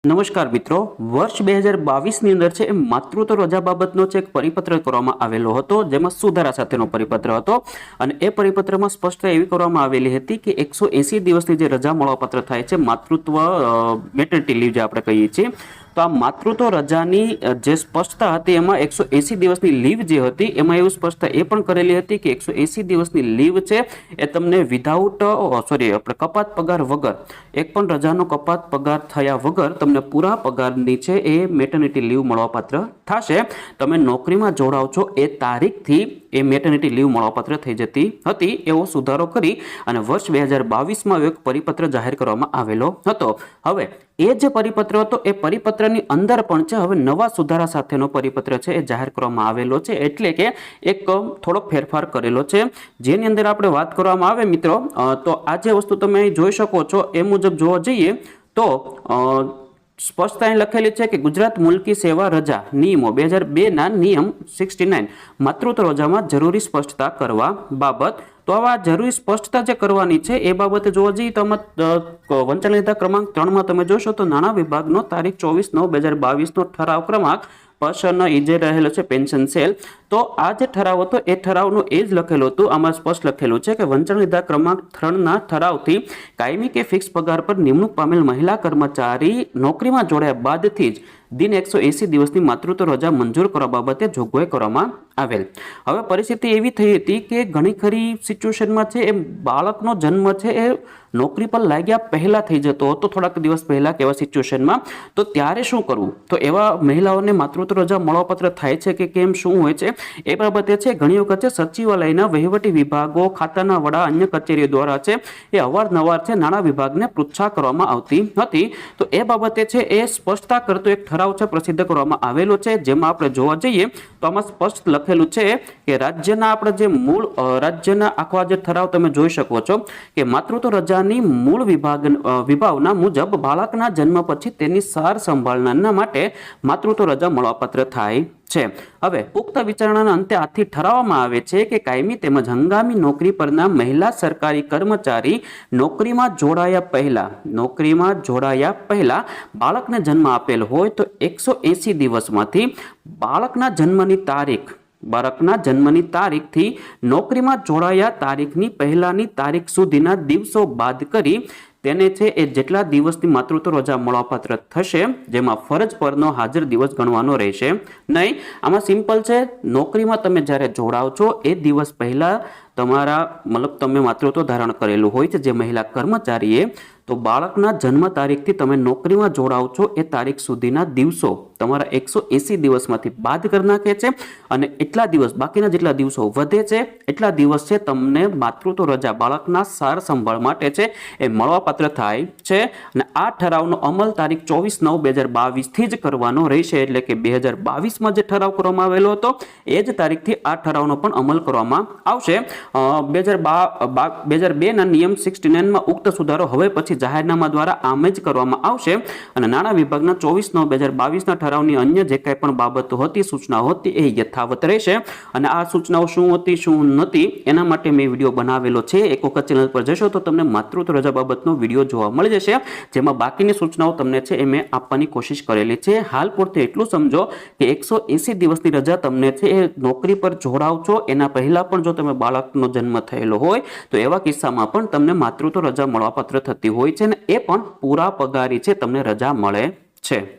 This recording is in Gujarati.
નમસ્કાર મિત્રો, વર્ષ બે હજાર બાવીસની અંદર છે એ માતૃત્વ રજા બાબતનો છે એક પરિપત્ર કરવામાં આવેલો હતો, જેમાં સુધારા સાથેનો પરિપત્ર હતો અને એ પરિપત્રમાં સ્પષ્ટતા એવી કરવામાં આવેલી હતી કે એકસો એંસી દિવસની જે રજા મળવાપાત્ર થાય છે, માતૃત્વ મેટર્નિટી લીવ જે આપણે કહીએ છીએ તો આ માતૃત્વ રજાની જે સ્પષ્ટતા હતી એમાં એકસો એંસી દિવસની લીવ જે હતી, એમાં એવું સ્પષ્ટતા એ પણ કરેલી હતી કે એકસો એંસી દિવસની લીવ છે એ તમને વિધાઉટ સોરી આપણે કપાત પગાર વગર, એક પણ રજાનો કપાત પગાર થયા વગર તમને પૂરા પગારની છે એ મેટર્નિટી લીવ મળવાપાત્ર થશે. તમે નોકરીમાં જોડાવ છો એ તારીખથી એ મેટર્નિટી લીવ મળવાપાત્ર થઈ જતી હતી એવો સુધારો કરી અને વર્ષ બે હજાર બાવીસમાં એક પરિપત્ર જાહેર કરવામાં આવેલો હતો. હવે, એ જે પરિપત્ર હતો, એ પરિપત્રની અંદર પણ છે, હવે નવા સુધારા સાથેનો પરિપત્ર છે, એ જાહેર કરવામાં આવેલો છે, એટલે કે એક થોડોક ફેરફાર કરેલો છે. જેની અંદર આપણે વાત કરવામાં આવે મિત્રો તો આ જે વસ્તુ તમે અહીં જોઈ શકો છો, એ મુજબ જોવા જઈએ તો અ, સ્પષ્ટતા અહીં લખેલી છે કે ગુજરાત મુલકી સેવા રજા નિયમો બે હજાર બેના નિયમ સિક્સટી નાઇન માતૃત્વ રજામાં જરૂરી સ્પષ્ટતા કરવા બાબત. તો આવા જરૂરી સ્પષ્ટતા જે કરવાની છે એ બાબતે જોવા જઈએ તો વંચન લીધા ક્રમાંક ત્રણમાં તમે જોશો તો નાણાં વિભાગનો તારીખ ચોવીસ નવ બે હજાર બાવીસનો ઠરાવ ક્રમાંક. પર્સન એ જે રહેલો છે પેન્શન સેલ. તો આ જે ઠરાવ હતો, એ ઠરાવનું એ જ લખેલું હતું. આમાં સ્પષ્ટ લખેલું છે કે વંચન લીધા ક્રમાંક ત્રણના ઠરાવથી કાયમી કે ફિક્સ પગાર પર નિમણૂક પામેલ મહિલા કર્મચારી નોકરીમાં જોડાયા બાદથી જ દિન એકસો એંસી દિવસની માતૃત્વ રજા મંજૂર કરવા બાબતે જોગવાઈ કરવામાં આવેલ. હવે પરિસ્થિતિ એવી થઈ હતી કે ઘણી ખરી સિચ્યુએશનમાં છે એ બાળકનો જન્મ છે, એ નોકરી પર લાગ્યા પહેલાં થઈ જતો હતો, થોડાક દિવસ પહેલાં કે એવા સિચ્યુએશનમાં. તો ત્યારે શું કરવું? તો એવા મહિલાઓને માતૃત્વ રજા મળવાપત્ર થાય છે કે કેમ? શું હોય છે? એ બાબતે છે, ઘણી વખત છે, સચિવાલયના વહીવટી વિભાગો, ખાતાના વડા, અન્ય કચેરીઓ દ્વારા છે, એ અવારનવાર છે, નાણાં વિભાગને પૃચ્છા કરવામાં આવતી હતી. તો એ બાબતે છે, એ સ્પષ્ટતા કરતો એક ઠરાવ છે, પ્રસિદ્ધ કરવામાં આવેલો છે. જેમાં આપણે જોવા જઈએ, તો આમાં સ્પષ્ટ લખેલું છે કે રાજ્યના આપણે જે મૂળ રાજ્યના આખવા જે ઠરાવ તમે જોઈ શકો છો, કે માતૃત્વ રજાની મૂળ વિભાગ વિભાવના મુજબ બાળકના જન્મ પછી તેની સાર સંભાળનારના માટે માતૃત્વ રજા મળવાપાત્ર થાય. છે. હવે પુખ્ત વિચારણાના અંતે આથી ઠરાવવામાં આવે છે કે કાયમી તેમજ હંગામી નોકરી પરના મહિલા સરકારી કર્મચારી નોકરીમાં જોડાયા પહેલા, નોકરીમાં જોડાયા પહેલા બાળકને જન્મ આપેલ હોય તો એકસો એંસી દિવસમાંથી બાળકના જન્મની તારીખ, બાળકના જન્મની તારીખથી નોકરીમાં જોડાયા તારીખની પહેલાની તારીખ સુધીના દિવસો બાદ કરી તેને છે એ જેટલા દિવસની માતૃત્વ રજા મળવાપાત્ર થશે, જેમાં ફરજ પરનો હાજર દિવસ ગણવાનો રહેશે. નહીં, આમાં સિમ્પલ છે, નોકરીમાં તમે જ્યારે જોડાવ છો, એ દિવસ પહેલા તમારા, મતલબ તમે માતૃત્વ ધારણ કરેલું હોય છે, જે મહિલા કર્મચારીએ, તો બાળકના જન્મ તારીખથી તમે નોકરીમાં જોડાવ છો, એ તારીખ સુધીના દિવસો તમારા એકસો એંસી દિવસમાંથી બાદ કરી નાખે છે અને એટલા દિવસ, બાકીના જેટલા દિવસો વધે છે, એટલા દિવસ છે તમને માતૃત્વ રજા બાળકના સાર સંભાળ માટે છે, એ મળવાપાત્ર થાય છે અને આ ઠરાવનો અમલ તારીખ ચોવીસ નવ બે હજાર બાવીસથી જ કરવાનો રહેશે, એટલે કે બે હજાર બાવીસમાં જે ઠરાવ કરવામાં આવેલો હતો, એ જ તારીખથી આ ઠરાવનો પણ અમલ કરવામાં આવશે. બે હજાર બા બે હજાર બેના નિયમ સિક્સટી નાઇનમાં ઉક્ત સુધારો હવે પછી જાહેરનામા દ્વારા આમ જ કરવામાં આવશે. અને નાણાં વિભાગના ચોવીસ નવ બે હજાર બાવીસના ઠરાવની અન્ય જે કાંઈ પણ બાબતો હતી, સૂચનાઓ હતી, એ યથાવત રહેશે. અને આ સૂચનાઓ શું હતી, શું નથી, એના માટે મેં વીડિયો બનાવેલો છે. એક વખત ચેનલ પર જશો તો તમને માતૃત્વ રજા બાબતનો વીડિયો જોવા મળી જશે. જેમાં બાકીની સૂચનાઓ તમને છે એ મેં આપવાની કોશિશ કરેલી છે. હાલ પૂરતું એટલું સમજો કે એકસો દિવસની રજા તમને છે એ નોકરી પર જોડાવ છો એના પહેલાં પણ જો તમે બાળકનો જન્મ થયેલો હોય, તો એવા કિસ્સામાં પણ તમને માતૃત્વ રજા મળવાપાત્ર થતી હોય છે ને એ પણ પૂરા પગારી છે, તમને રજા મળે છે.